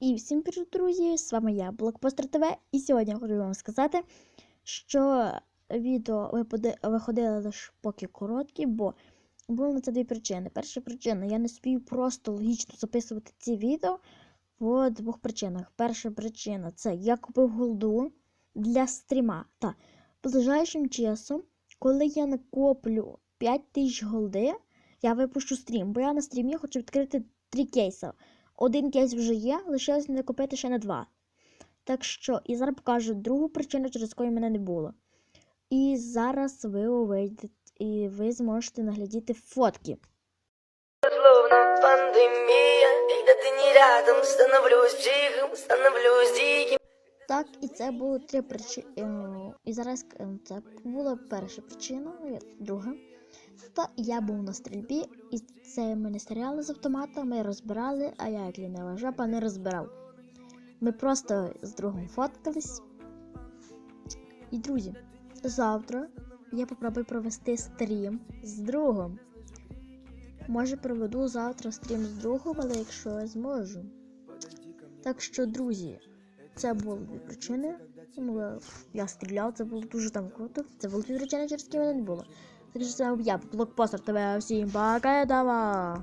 І всім привіт, друзі! З вами я, Блокпостер ТВ, і сьогодні я хочу вам сказати, що відео виходили лише поки короткі, бо було на це дві причини. Перша причина, я не спію просто логічно записувати ці відео по двох причинах. Перша причина це я купив голду для стріма. Та ближайшим часом, коли я накоплю 5 тисяч голди, я випущу стрім, бо я на стрімі хочу відкрити три кейси. Один кейс вже є, лишилось не купити ще на два. Так що, і зараз покажу другу причину, через яку мене не було. І зараз ви увійдете і ви зможете наглядіти фотки. Словно пандемия, когда ты не рядом, становлюсь психом, становлюсь диким. Так, і це було три причини. І зараз е, це була перша причина, друга. Та я був на стрільбі, і це ми не стріляли з автомата, ми розбирали, а я, як лінива жаба, не розбирав. Ми просто з другом фоткались. І друзі, завтра я попробую провести стрім з другом. Може проведу завтра стрім з другом, але якщо я зможу. Так що, друзі, це були дві причини. Ну, я- я стріляв, це було дуже там круто. Це були дві причини, через які мене не було. Так що це я, блокпостер тебе всім пока, давай!